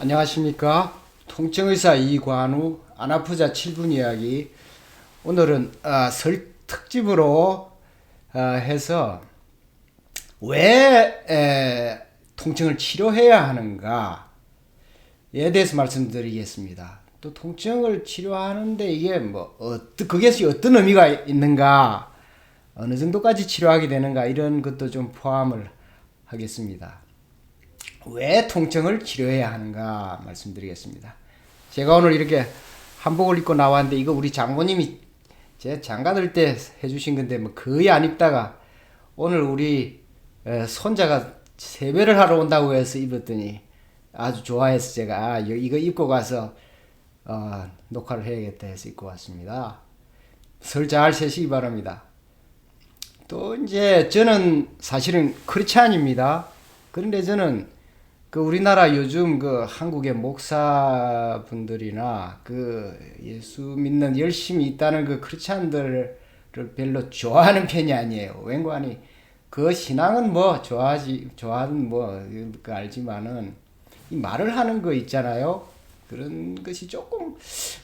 안녕하십니까. 통증의사 이관우 안아프자 7분 이야기. 오늘은 아, 설 특집으로 아, 해서 왜 에, 통증을 치료해야 하는가에 대해서 말씀드리겠습니다. 또 통증을 치료하는데 이게 뭐 어떤 그것이 어떤 의미가 있는가 어느 정도까지 치료하게 되는가 이런 것도 좀 포함을 하겠습니다. 왜 통증을 치료해야 하는가 말씀드리겠습니다. 제가 오늘 이렇게 한복을 입고 나왔는데 이거 우리 장모님이 제 장가들 때 해주신 건데 뭐 거의 안 입다가 오늘 우리 에, 손자가 세배를 하러 온다고 해서 입었더니 아주 좋아해서 제가 아, 이거 입고 가서 어, 녹화를 해야겠다 해서 입고 왔습니다. 설 잘 세시기 바랍니다. 또 이제 저는 사실은 크리스찬입니다. 그런데 저는 그 우리나라 요즘 그 한국의 목사분들이나 그 예수 믿는 열심히 있다는 그 크리스찬들을 별로 좋아하는 편이 아니에요. 왠관이 그 신앙은 뭐 좋아하지 좋아하는 뭐그 알지만은 이 말을 하는 거 있잖아요. 그런 것이 조금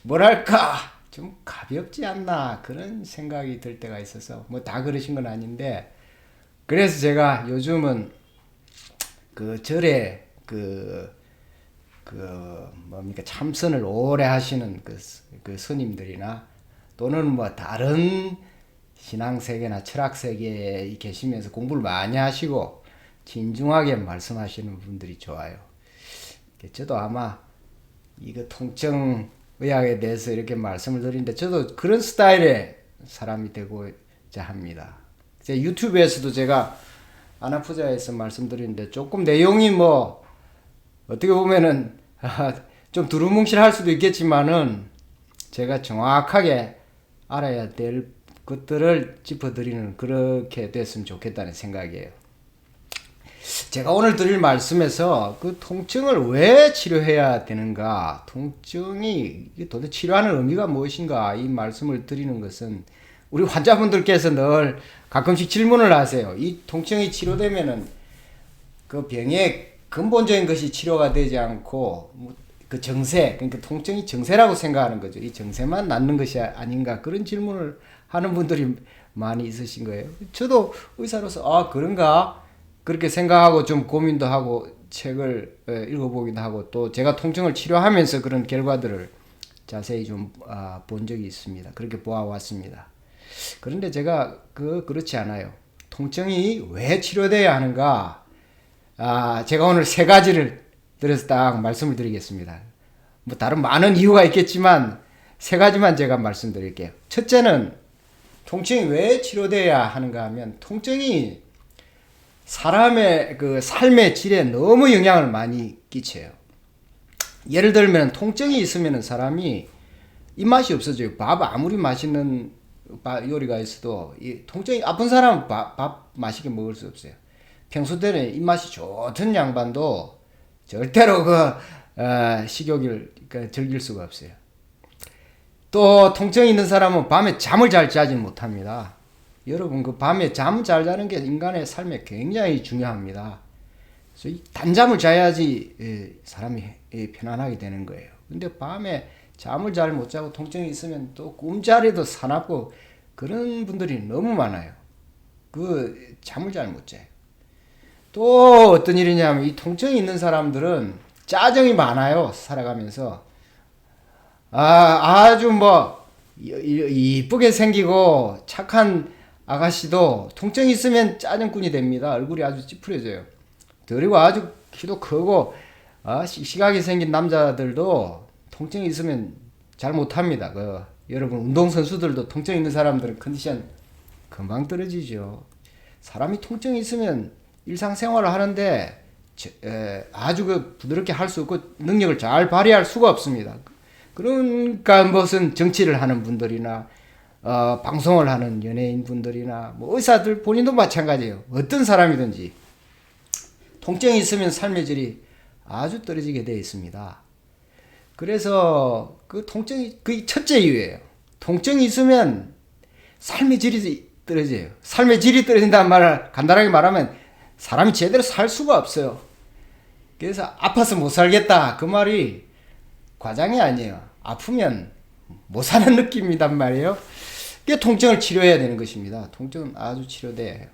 뭐랄까 좀 가볍지 않나 그런 생각이 들 때가 있어서 뭐 다 그러신 건 아닌데 그래서 제가 요즘은 그 절에 그, 그, 뭡니까, 참선을 오래 하시는 그, 그 스님들이나 또는 뭐 다른 신앙세계나 철학세계에 계시면서 공부를 많이 하시고 진중하게 말씀하시는 분들이 좋아요. 저도 아마 이거 통증 의학에 대해서 이렇게 말씀을 드리는데 저도 그런 스타일의 사람이 되고자 합니다. 제 유튜브에서도 제가 아나푸자에서 말씀드리는데 조금 내용이 뭐 어떻게 보면은 좀 두루뭉실할 수도 있겠지만은 제가 정확하게 알아야 될 것들을 짚어드리는 그렇게 됐으면 좋겠다는 생각이에요. 제가 오늘 드릴 말씀에서 그 통증을 왜 치료해야 되는가, 통증이 도대체 치료하는 의미가 무엇인가 이 말씀을 드리는 것은 우리 환자분들께서 늘 가끔씩 질문을 하세요. 이 통증이 치료되면은 그 병의 근본적인 것이 치료가 되지 않고 뭐그 정세 그러니까 통증이 정세라고 생각하는 거죠. 이 정세만 낫는 것이 아닌가 그런 질문을 하는 분들이 많이 있으신 거예요. 저도 의사로서 아 그런가 그렇게 생각하고 좀 고민도 하고 책을 읽어보기도 하고 또 제가 통증을 치료하면서 그런 결과들을 자세히 좀본 아, 적이 있습니다. 그렇게 보아왔습니다. 그런데 제가 그 그렇지 않아요. 통증이 왜 치료돼야 하는가? 아, 제가 오늘 세 가지를 들어서 딱 말씀을 드리겠습니다. 뭐 다른 많은 이유가 있겠지만 세 가지만 제가 말씀드릴게요. 첫째는 통증이 왜 치료돼야 하는가 하면 통증이 사람의 그 삶의 질에 너무 영향을 많이 끼쳐요. 예를 들면 통증이 있으면 사람이 입맛이 없어져요. 밥 아무리 맛있는 요리가 있어도 이 통증이 아픈 사람은 밥, 밥 맛있게 먹을 수 없어요. 평소 때는 입맛이 좋던 양반도 절대로 그 어, 식욕을 그, 즐길 수가 없어요. 또 통증이 있는 사람은 밤에 잠을 잘 자지 못합니다. 여러분 그 밤에 잠을 잘 자는 게 인간의 삶에 굉장히 중요합니다. 그래서 단잠을 자야지 예, 사람이 예, 편안하게 되는 거예요. 근데 밤에 잠을 잘 못 자고 통증이 있으면 또 꿈자리도 사납고 그런 분들이 너무 많아요. 그 잠을 잘 못 자요. 또 어떤 일이냐면 이 통증이 있는 사람들은 짜증이 많아요. 살아가면서. 아, 아주 뭐 이쁘게 생기고 착한 아가씨도 통증이 있으면 짜증꾼이 됩니다. 얼굴이 아주 찌푸려져요. 그리고 아주 키도 크고 아, 씩씩하게 생긴 남자들도 통증이 있으면 잘 못합니다. 그, 여러분 운동선수들도 통증 있는 사람들은 컨디션 금방 떨어지죠. 사람이 통증이 있으면 일상생활을 하는데 에, 아주 그 부드럽게 할 수 없고 능력을 잘 발휘할 수가 없습니다. 그러니까 무슨 정치를 하는 분들이나 어, 방송을 하는 연예인 분들이나 뭐 의사들 본인도 마찬가지예요. 어떤 사람이든지 통증이 있으면 삶의 질이 아주 떨어지게 되어 있습니다. 그래서 그 통증이 그 첫째 이유예요. 통증이 있으면 삶의 질이 떨어져요. 삶의 질이 떨어진다는 말을 간단하게 말하면 사람이 제대로 살 수가 없어요. 그래서 아파서 못 살겠다 그 말이 과장이 아니에요. 아프면 못 사는 느낌이단 말이에요. 그 통증을 치료해야 되는 것입니다. 통증은 아주 치료돼야 해요.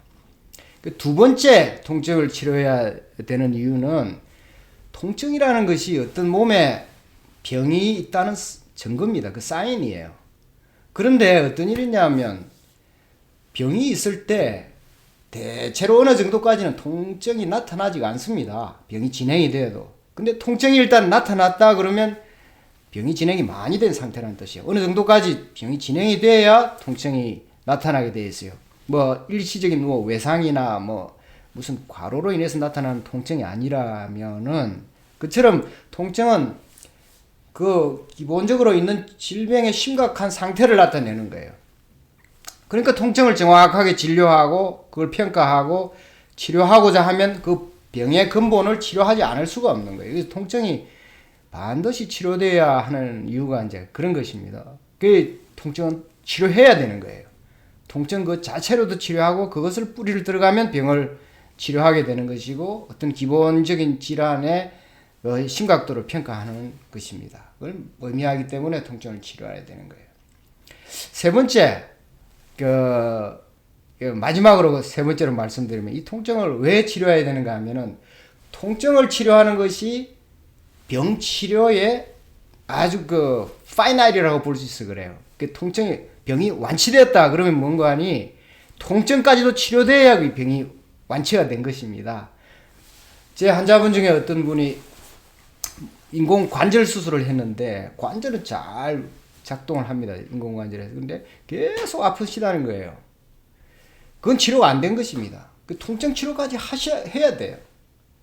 그두 번째 통증을 치료해야 되는 이유는 통증이라는 것이 어떤 몸에 병이 있다는 스- 증거입니다. 그 사인이에요. 그런데 어떤 일이냐면 병이 있을 때 대체로 어느 정도까지는 통증이 나타나지가 않습니다. 병이 진행이 돼도. 근데 통증이 일단 나타났다 그러면 병이 진행이 많이 된 상태라는 뜻이에요. 어느 정도까지 병이 진행이 돼야 통증이 나타나게 돼 있어요. 뭐 일시적인 뭐 외상이나 뭐 무슨 과로로 인해서 나타나는 통증이 아니라면은 그처럼 통증은 그 기본적으로 있는 질병의 심각한 상태를 나타내는 거예요. 그러니까 통증을 정확하게 진료하고 그걸 평가하고 치료하고자 하면 그 병의 근본을 치료하지 않을 수가 없는 거예요. 그래서 통증이 반드시 치료돼야 하는 이유가 이제 그런 것입니다. 그 통증은 치료해야 되는 거예요. 통증 그 자체로도 치료하고 그것을 뿌리를 들어가면 병을 치료하게 되는 것이고 어떤 기본적인 질환의 어, 심각도를 평가하는 것입니다. 그걸 의미하기 때문에 통증을 치료해야 되는 거예요. 세 번째, 그, 그 마지막으로 그세 번째로 말씀드리면 이 통증을 왜 치료해야 되는가 하면은 통증을 치료하는 것이 병 치료의 아주 그 파이널이라고 볼 수 있어 그래요. 그 통증이 병이 완치됐다 그러면 뭔가 하니 통증까지도 치료돼야 그 병이 완치가 된 것입니다. 제 환자분 중에 어떤 분이 인공 관절 수술을 했는데 관절은 잘 작동을 합니다. 인공 관절에서. 근데 계속 아프시다는 거예요. 그건 치료가 안 된 것입니다. 그 통증 치료까지 하셔야 해야 돼요.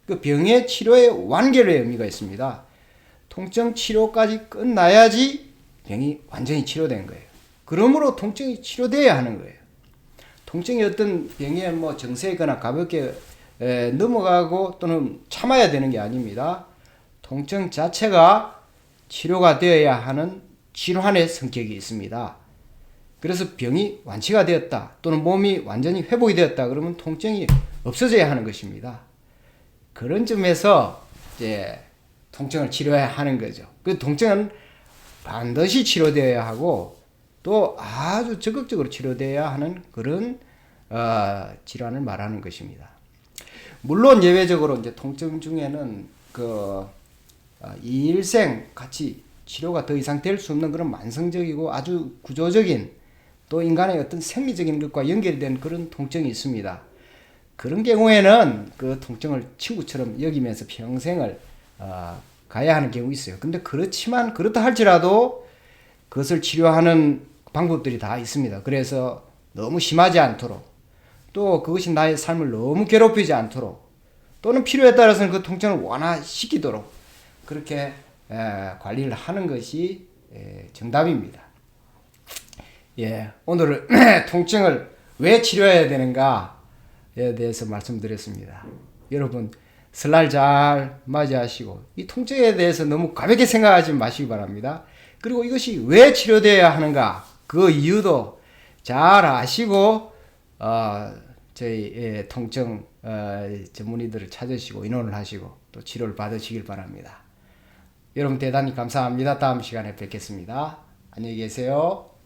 그 병의 치료의 완결의 의미가 있습니다. 통증 치료까지 끝나야지 병이 완전히 치료된 거예요. 그러므로 통증이 치료돼야 하는 거예요. 통증이 어떤 병의 뭐 정세거나 가볍게 에, 넘어가고 또는 참아야 되는 게 아닙니다. 통증 자체가 치료가 되어야 하는 질환의 성격이 있습니다. 그래서 병이 완치가 되었다 또는 몸이 완전히 회복이 되었다 그러면 통증이 없어져야 하는 것입니다. 그런 점에서 이제 통증을 치료해야 하는 거죠. 그 통증은 반드시 치료되어야 하고 또 아주 적극적으로 치료되어야 하는 그런 어, 질환을 말하는 것입니다. 물론 예외적으로 이제 통증 중에는 그 어, 일생 같이 치료가 더 이상 될 수 없는 그런 만성적이고 아주 구조적인 또 인간의 어떤 생리적인 것과 연결된 그런 통증이 있습니다. 그런 경우에는 그 통증을 친구처럼 여기면서 평생을 어, 가야 하는 경우 있어요. 근데 그렇지만 그렇다 할지라도 그것을 치료하는 방법들이 다 있습니다. 그래서 너무 심하지 않도록 또 그것이 나의 삶을 너무 괴롭히지 않도록 또는 필요에 따라서는 그 통증을 완화시키도록 그렇게 에, 관리를 하는 것이 에, 정답입니다. 예, 오늘은 통증을 왜 치료해야 되는가에 대해서 말씀드렸습니다. 여러분 설날 잘 맞이하시고 이 통증에 대해서 너무 가볍게 생각하지 마시기 바랍니다. 그리고 이것이 왜 치료되어야 하는가 그 이유도 잘 아시고 어, 저희 예, 통증 어, 전문의들을 찾으시고 의논을 하시고 또 치료를 받으시길 바랍니다. 여러분 대단히 감사합니다. 다음 시간에 뵙겠습니다. 안녕히 계세요.